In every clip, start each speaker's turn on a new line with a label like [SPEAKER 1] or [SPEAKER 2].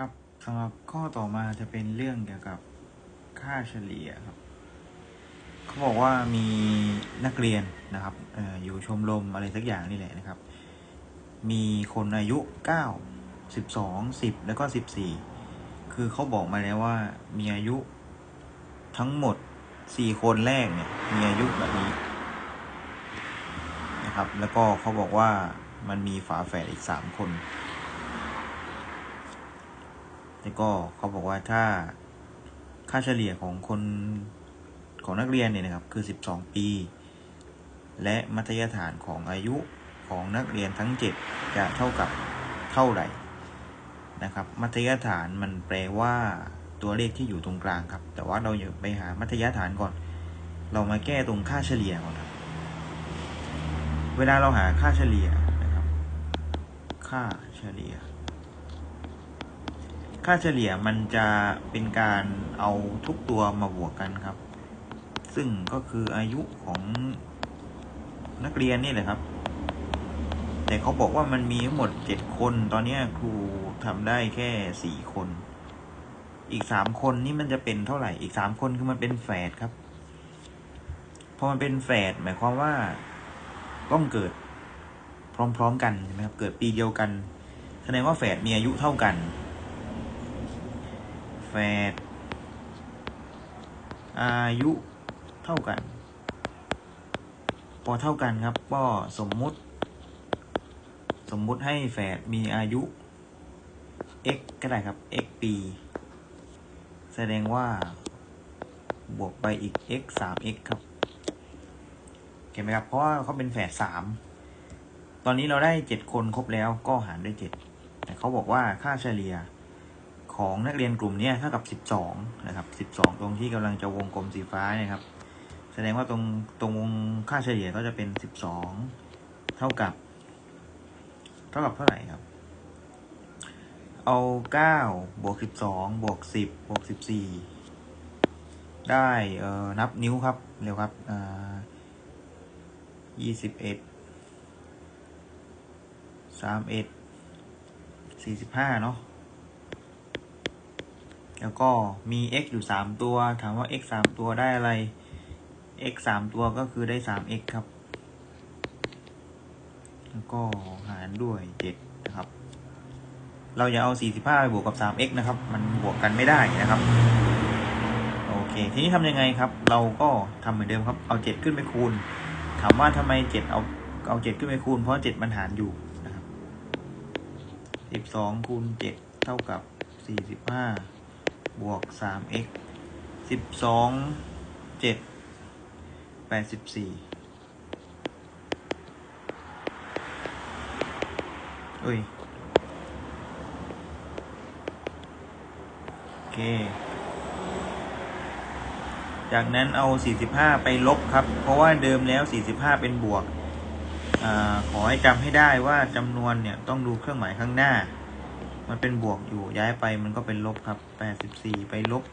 [SPEAKER 1] ครับสำหรับข้อต่อมาจะเป็นเรื่องเกี่ยวกับค่าเฉลี่ยครับ เขาบอกว่ามีนักเรียนนะครับออยู่ชมรมอะไรสักอย่างนี่แหละนะครับ มีคนอายุเก้าสิบสองสิบแล้วก็สิบสี่คือเขาบอกมาแล้วว่ามีอายุทั้งหมดสี่คนแรกเนี่ย มีอายุแบบนี้นะครับ แล้วก็เขาบอกว่ามันมีฝาแฝดอีกสามคน แล้วก็เขาบอกว่าถ้าค่าเฉลี่ยของคนของนักเรียนเนี่ยนะครับคือ 12 ปี และมัธยฐานของอายุของนักเรียนทั้ง 7 จะเท่ากับเท่าไหร่นะครับ มัธยฐานมันแปลว่าตัวเลขที่อยู่ตรงกลางครับ แต่ว่าเราอย่าไปหามัธยฐานก่อน เรามาแก้ตรงค่าเฉลี่ยก่อนครับ เวลาเราหาค่าเฉลี่ยนะครับ ค่าเฉลี่ย ค่าเฉลี่ยมันจะเป็นการเอาทุกตัวมาบวกกันครับ ซึ่งก็คืออายุของนักเรียนนี่แหละครับ แต่เขาบอกว่ามันมีทั้งหมดเจ็ดคน ตอนนี้ครูทำได้แค่สี่คน อีกสามคนนี่มันจะเป็นเท่าไหร่ อีกสามคนคือมันเป็นแฝดครับ พอมันเป็นแฝดหมายความว่าต้องเกิดพร้อมๆกันใช่ไหมครับ เกิดปีเดียวกัน แสดงว่าแฝดมีอายุเท่ากัน แฝด อายุเท่ากัน พอเท่ากันครับ ก็สมมุติ สมมุติให้แฝดมีอายุ x ก็ได้ครับ x ปี แสดงว่าบวกไปอีก x 3 x ครับเห็นไหมครับ เพราะว่าเขาเป็นแฝดสาม ตอนนี้เราได้เจ็ดคนครบแล้วก็หารด้วยเจ็ด แต่เขาบอกว่าค่าเฉลี่ย ของนักเรียนกลุ่มนี้เท่ากับ 12 นะครับ 12 ตรงที่กำลังจะวงกลมสีฟ้านะครับ แสดงว่าตรงตรงวงค่าเฉลี่ยก็จะเป็น 12 เท่ากับ เท่ากับเท่าไหร่ครับ เอา 9 บวก 12 บวก 10 บวก 14 ได้เอ่อนับนิ้วครับ เร็วครับอ่า21 31 45 เนาะ แล้วก็มี x อยู่ 3 ตัว ถามว่า x 3 ตัวได้อะไร x 3 ตัวก็คือได้ 3x ครับ แล้วก็หารด้วย 7 นะครับ เราอย่าเอา 45 ไปบวกกับ 3x นะครับ มันบวกกันไม่ได้นะครับ โอเค ทีนี้ทำยังไงครับ เราก็ทำเหมือนเดิมครับ เอา 7 ขึ้นไปคูณ ถามว่าทำไม 7 เอา เอา 7 ขึ้นไปคูณ เพราะ 7 มันหารอยู่นะครับ 12คูณ7เท่ากับ45 บวก 3x 12 7 84เอ้ย โอเค จากนั้นเอา 45 ไปลบครับ เพราะว่าเดิมแล้ว 45 เป็นบวกอขอให้จำให้ได้ว่าจำนวนเนี่ย ต้องดูเครื่องหมายข้างหน้า มันเป็นบวกอยู่ย้ายไปมันก็เป็นลบครับ84ไปลบ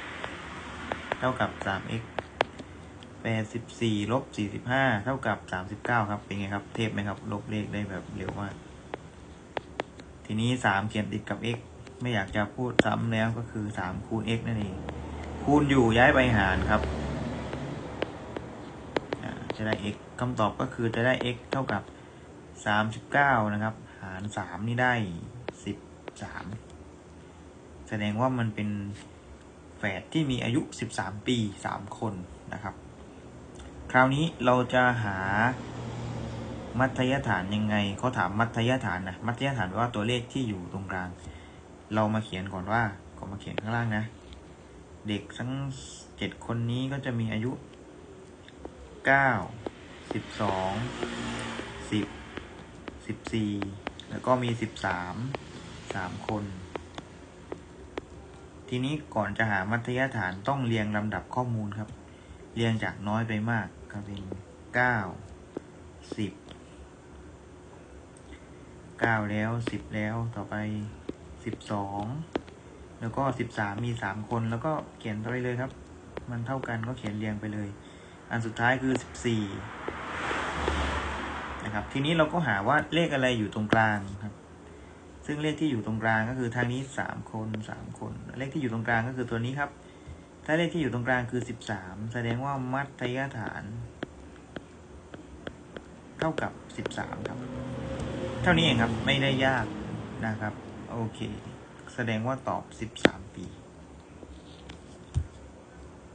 [SPEAKER 1] 45เท่ากับ 3x 84ลบ45เท่ากับ39ครับ เป็นไงครับ เทพไหมครับ ลบเลขได้แบบเร็วมาก ทีนี้3เขียนติดกับ x ไม่อยากจะพูดซ้ำแล้วก็คือ3คูณ x นั่นเอง คูณอยู่ย้ายไปหารครับจะได้ x คำตอบก็คือจะได้ x เท่ากับ 39 นะครับ หาร 3 นี่ได้ 13แสดงว่ามันเป็นแฝดที่มีอายุ 13 ปี 3 คนนะครับ คราวนี้เราจะหามัธยฐานยังไงเขาถามมัธยฐานนะมัธยฐานว่าตัวเลขที่อยู่ตรงกลาง เรามาเขียนก่อนว่าก็มาเขียนข้างล่างนะ เด็กทั้งเจ็ดคนนี้ก็จะมีอายุเก้าสิบสองสิบสิบสี่แล้วก็มีสิบสาม สามคน ทีนี้ก่อนจะหามัธยฐานต้องเรียงลำดับข้อมูลครับ เรียงจากน้อยไปมากก็เป็นเก้าสิบเก้าแล้วสิบแล้วต่อไปสิบสองแล้วก็สิบสามมีสามคนแล้วก็เขียนไปเลยครับ มันเท่ากันก็เขียนเรียงไปเลย อันสุดท้ายคือสิบสี่นะครับ ทีนี้เราก็หาว่าเลขอะไรอยู่ตรงกลางครับ ซึ่งเลขที่อยู่ตรงกลางก็คือทางนี้สามคนสามคน เลขที่อยู่ตรงกลางก็คือตัวนี้ครับ ถ้าเลขที่อยู่ตรงกลางคือสิบสามแสดงว่ามัธยฐาน เท่ากับสิบสามครับ เท่านี้เองครับไม่ได้ยากนะครับ โอเค แสดงว่าตอบสิบสามปี